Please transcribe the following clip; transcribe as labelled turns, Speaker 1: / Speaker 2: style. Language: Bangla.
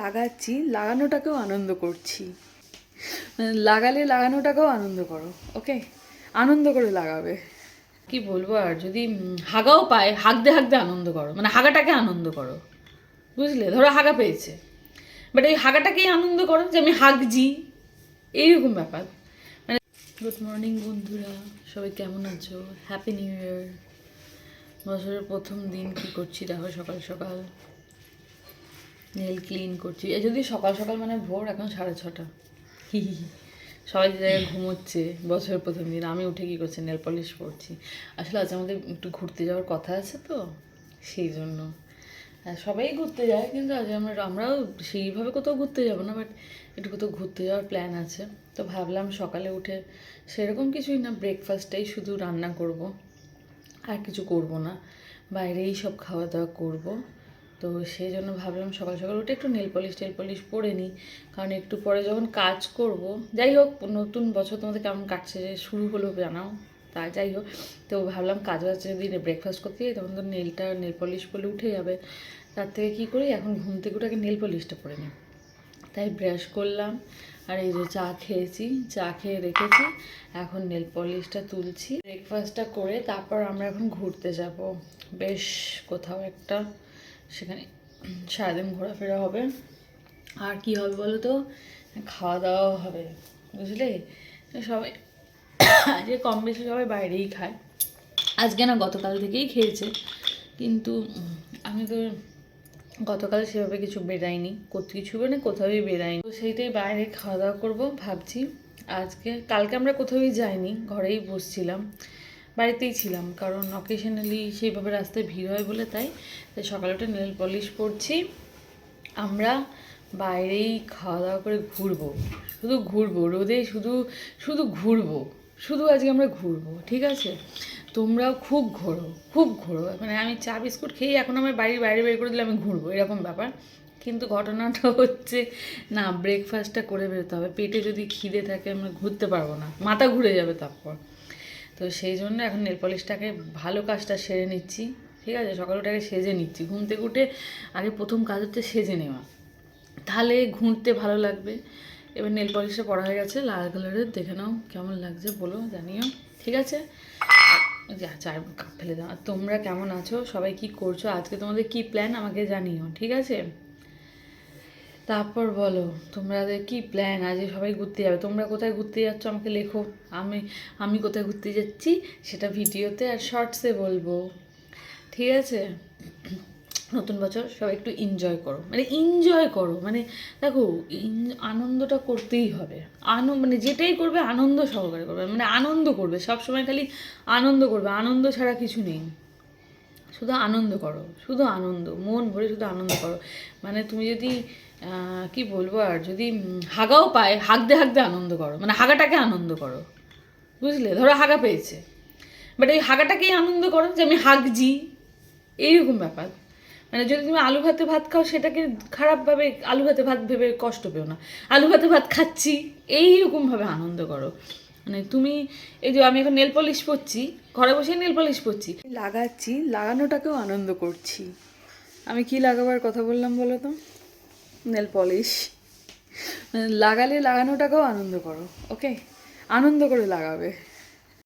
Speaker 1: লাগাচ্ছি, লাগানোটাকেও আনন্দ করছি। লাগালে লাগানোটাকেও আনন্দ করো ওকে আনন্দ করে লাগাবে। কি বলব আর, যদি হাগাও পায়, হাগতে হাগতে আনন্দ করো মানে হাগাটাকে আনন্দ করো। বুঝলে? ধরো হাগা পেয়েছে। বাট এই হাগাটাকেই আনন্দ করো যে আমি হাগজি এইরকম ব্যাপার। মানে গুড মর্নিং বন্ধুরা, সবাই কেমন আছো? হ্যাপি নিউ ইয়ার বছরের প্রথম দিন কি করছি দেখো সকাল সকাল। নেল ক্লিন করছি। এ যদি সকাল সকাল মানে ভোর, এখন সাড়ে ছটা। সবাই যে জায়গায় ঘুমোচ্ছে, বছরের প্রথম দিন, আমি উঠে কী করছি নেল পলিশ করছি আসলে আজ আমাদের একটু ঘুরতে যাওয়ার কথা আছে তো, সেই জন্য। হ্যাঁ সবাই ঘুরতে যায়, কিন্তু আজ আমরা, আমরাও সেইভাবে কোথাও ঘুরতে যাব না বাট একটু কোথাও ঘুরতে যাওয়ার প্ল্যান আছে। তো ভাবলাম সকালে উঠে সেরকম কিছুই না ব্রেকফাস্টটাই শুধু রান্না করব, আর কিছু করব না। বাইরেই সব খাওয়া দাওয়া করব। তো সেই জন্য ভাবলাম সকাল সকাল উঠে একটু নেল পলিশ টেল পলিশ পরে নিই। কারণ একটু পরে যখন কাজ করব, যাই হোক, নতুন বছর তোমাদের কেমন কাটছে যে শুরু হলো জানাও। তা যাই হোক, তো ভাবলাম কাজ আছে, যদি ব্রেকফাস্ট করতে যাই, তখন তো নেলটা নেল পলিশ করলে উঠে যাবে। তার থেকে কী করি, এখন ঘুম থেকে উঠে আগে নেল পলিশটা পরে নিই। তাই ব্রাশ করলাম, আর এই যে চা খেয়েছি, চা খেয়ে রেখেছি, এখন নেল পলিশটা তুলছি। ব্রেকফাস্টটা করে তারপর আমরা এখন ঘুরতে যাব। বেশ কোথাও একটা। সেখানে সারাদিন ঘোরাফেরা হবে। আর কি হবে বলো তো খাওয়া দাওয়াও হবে, বুঝলে? সবাই যে কম বেশি সবাই বাইরেই খায়। আজকে না গতকাল থেকেই খেয়েছে। কিন্তু আমি তো গতকাল সেভাবে কিছু বেরাইনি। কিছু মানে কোথাওই বেরাইনি। তো সেইটাই বাইরে খাওয়া দাওয়া করব ভাবছি। আজকে, কালকে আমরা কোথাওই যাইনি, ঘরেই বসছিলাম। বাড়িতেই ছিলাম, কারণ অকেশনালি সেইভাবে রাস্তায় ভিড় হয় বলে তাই। তাই সকালে উঠে নেল পলিশ পরছি। আমরা বাইরেই খাওয়া দাওয়া করে ঘুরবো। শুধু ঘুরবো, রোদে শুধু শুধু ঘুরবো। শুধু আজকে আমরা ঘুরবো, ঠিক আছে? তোমরাও খুব ঘোরো খুব ঘোরো। মানে আমি চা, বিস্কুট খেয়ে এখন আমার বাড়ির বাইরে বের করে দিলে আমি ঘুরবো, এরকম ব্যাপার। কিন্তু ঘটনাটা হচ্ছে, না ব্রেকফাস্টটা করে বেরোতে হবে। পেটে যদি খিদে থাকে, আমরা ঘুরতে পারব না। মাথা ঘুরে যাবে তারপর। তো সেই জন্য এখন নেল পলিশটাকে ভালো কাজটা সেরে নিচ্ছি, ঠিক আছে? সকাল উঠে সেজে নিচ্ছি। ঘুম থেকে উঠে আগে প্রথম কাজ হচ্ছে সেজে নেওয়া। তাহলে ঘুরতে ভালো লাগবে। এবার নেল পলিশটা পরা হয়ে গেছে, লাল কালারের দেখে নাও কেমন লাগছে, বলো, জানিও, ঠিক আছে? চার কাপ ফেলে দাও। আর তোমরা কেমন আছো? সবাই কি করছ? আজকে তোমাদের কি প্ল্যান আমাকে জানিও, ঠিক আছে? তারপর বলো, তোমাদের কি প্ল্যান আজ সবাই ঘুরতে যাবে। তোমরা কোথায় ঘুরতে যাচ্ছ আমাকে লেখো। আমি আমি কোথায় ঘুরতে যাচ্ছি সেটা ভিডিওতে আর শর্টসে বলব। ঠিক আছে? নতুন বছর সবাই একটু এনজয় করো। মানে এনজয় করো। মানে দেখো আনন্দটা করতেই হবে। আনন্দ মানে যেটাই করবে আনন্দ সহকারে করবে। মানে আনন্দ করবে। সব সময় খালি আনন্দ করবে। আনন্দ ছাড়া কিছু নেই। শুধু আনন্দ করো। শুধু আনন্দ। মন ভরে শুধু আনন্দ করো। মানে তুমি যদি কি বলব আর? যদি হাগাও পায়, হাগতে হাগতে আনন্দ করো। মানে হাগাটাকে আনন্দ করো। বুঝলে? ধরো হাগা পেয়েছে। বাট এই হাগাটাকেই আনন্দ করো যে আমি হাগজি এইরকম ব্যাপার। মানে যদি তুমি আলু ভাতে ভাত খাও, সেটাকে খারাপভাবে, আলু ভাতে ভাত ভেবে কষ্ট পেও না। আলু ভাতে ভাত খাচ্ছি, এইরকমভাবে আনন্দ করো। মানে তুমি, এই যে আমি এখন নেল পলিশ পরছি, ঘরে বসে নেল পলিশ পরছি। লাগাচ্ছি, লাগানোটাকেও আনন্দ করছি। আমি কি লাগাবার কথা বললাম বলো তো? Nail polish. লাগালে লাগানোটাকেও আনন্দ করো ওকে আনন্দ করে লাগাবে।